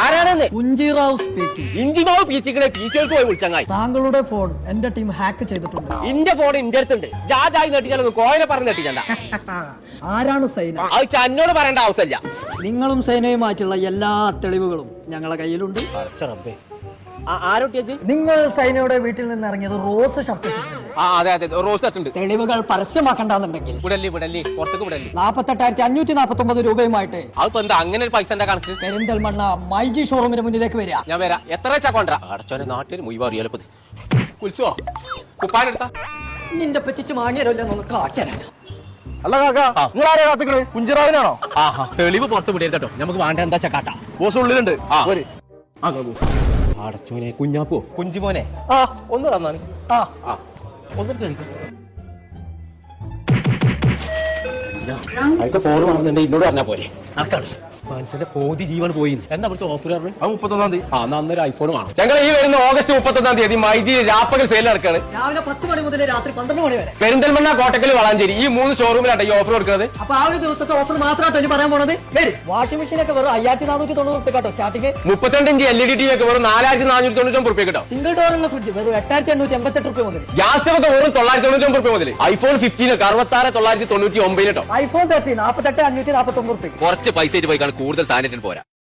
ആരാണെന്ന്? സ്പീക്കിംഗ് പീച്ചിക്കണേ പോയി വിളിച്ചങ്ങായി. താങ്കളുടെ ഫോൺ എന്റെ ടീം ഹാക്ക് ചെയ്തിട്ടുണ്ട്. ഇന്റെ ഫോൺ ഇന്റെ അടുത്തുണ്ട്. ജാജായി കോയനെ പറഞ്ഞ് നെട്ടിച്ചണ്ട ആരാണ് സൈന? അത് ചന്നോട് പറയേണ്ട ആവശ്യമില്ല. നിങ്ങളും സൈനയുമായിട്ടുള്ള എല്ലാ തെളിവുകളും ഞങ്ങളെ കയ്യിലുണ്ട്. ആരൊട്ടിയച്ച് നിങ്ങൾ സൈനയുടെ വീട്ടിൽ നിന്ന് ഇറങ്ങിയത് റോസ് ഷർട്ട് ആ അതെ അതെ റോസ് ഉണ്ട്. തെളിവുകൾ പരസ്യമാക്കണ്ടെന്നുണ്ടെങ്കിൽ വിടല്ലേ വിടല്ലേ പുറത്തേക്ക് വിടല്ലേ. നാപ്പത്തെട്ടായിരത്തി അഞ്ഞൂറ്റി നാപ്പത്തി ഒമ്പത് രൂപയുമായിട്ട് അതിപ്പോ എന്താ അങ്ങനെ ഒരു കണക്ക്? പെരിന്തൽമണ്ണ മൈജി ഷോറൂമിന് മുന്നിലേക്ക് വരിക. ഞാൻ വരാം. എത്ര വെച്ചാ കൊണ്ടാ അടച്ചോനെ നാട്ടിൽ മുയ്വ കുൽസോ കുപ്പാനെടുത്താ നിന്റെ പറ്റിച്ച് മാങ്ങിയല്ലോ നമുക്ക് കാട്ടരാ. അല്ല കാക്ക നിങ്ങൾ ആരാ കാത്തിക്കണ്? കുഞ്ചിറാവിനാണോ? ആഹാ തെളിവ് പുറത്ത് വിടരുതട്ടോ നമുക്ക് വേണ്ട എന്താ ചക്കാട്ടാ. ബോസ് ഉള്ളിലുണ്ട്. ആ. പോര്. അടച്ചോനെ കുഞ്ഞാപ്പോ. കുഞ്ചിമോനെ. ആ ഒന്ന് തന്നാണ് ആ ആ. ഒന്ന് അയാൾക്ക് ഫോൺ വാങ്ങുന്നുണ്ടെങ്കിൽ ഇന്നോട് പറഞ്ഞാ പോരെ. നടക്കാണ്. മനുഷ്യന്റെ പോതി ജീവൻ പോയി എന്താ അവിടുത്തെ ഓഫർ പറഞ്ഞു അത് മുപ്പത്തൊന്നാം തീയതി. ആ എന്നാ അന്നൊരു ഐഫോൺ വേണം. ഞങ്ങൾ ഈ വരുന്ന ഓഗസ്റ്റ് മുപ്പത്തൊന്നാം തീയതി മൈജി രാപ്പകൽ സെയിൽ നടക്കാണ്. രാവിലെ പത്ത് മണി മുതൽ രാത്രി പന്ത്രണ്ട് മണി വരെ. പെരിന്തൽമണ്ണ കോട്ടക്കൽ വളാഞ്ചേരി. ഈ മൂന്ന് ഷോറൂമിലാണ് ഈ ഓഫർ കൊടുക്കുന്നത്. അപ്പൊ ആ ഒരു ദിവസത്തെ ഓഫർ മാത്രമാട്ടോ ഇനി പറയാൻ പോണത്? വരും. വാഷിംഗ് മെഷീൻ ഒക്കെ വെറും അയ്യായിരത്തി നാനൂറ്റി തൊണ്ണൂറ് റുപ്യ കേട്ടോ സ്റ്റാർട്ടിങ് മുപ്പത്തിരണ്ട് inch L E D TV ഒക്കെ വെറും നാലായിരത്തി നാനൂറ്റി തൊണ്ണൂറ്റി റുപ്യ കിട്ടും സിംഗിൾ എന്ന ഫ്രിഡ്ജ് വെറും എട്ടായിരത്തി എണ്ണൂറ്റി എൺപത്തെട്ട് റുപ്യ മുതൽ ഗ്യാസ് സ്റ്റവ് വെറും തൊള്ളായിരത്തി തൊണ്ണൂറ്റി ഒമ്പത് മുതൽ ഐഫോൺ ഫിഫ്റ്റീൻ അറുപത്തി ആറ് തൊള്ളായിരത്തി തൊണ്ണൂറ്റി ഒമ്പതിന് കേട്ടോ. ഐഫോൺ തേർട്ടി നാൽപ്പത്തെട്ട് അഞ്ഞൂറ്റി നാൽപ്പത്തി ഒമ്പത് റുപ്യ കുറച്ച് പൈസ ആയിട്ട് പോയിക്കാണ് കൂടുതൽ സാന്നിധ്യം പോരാ.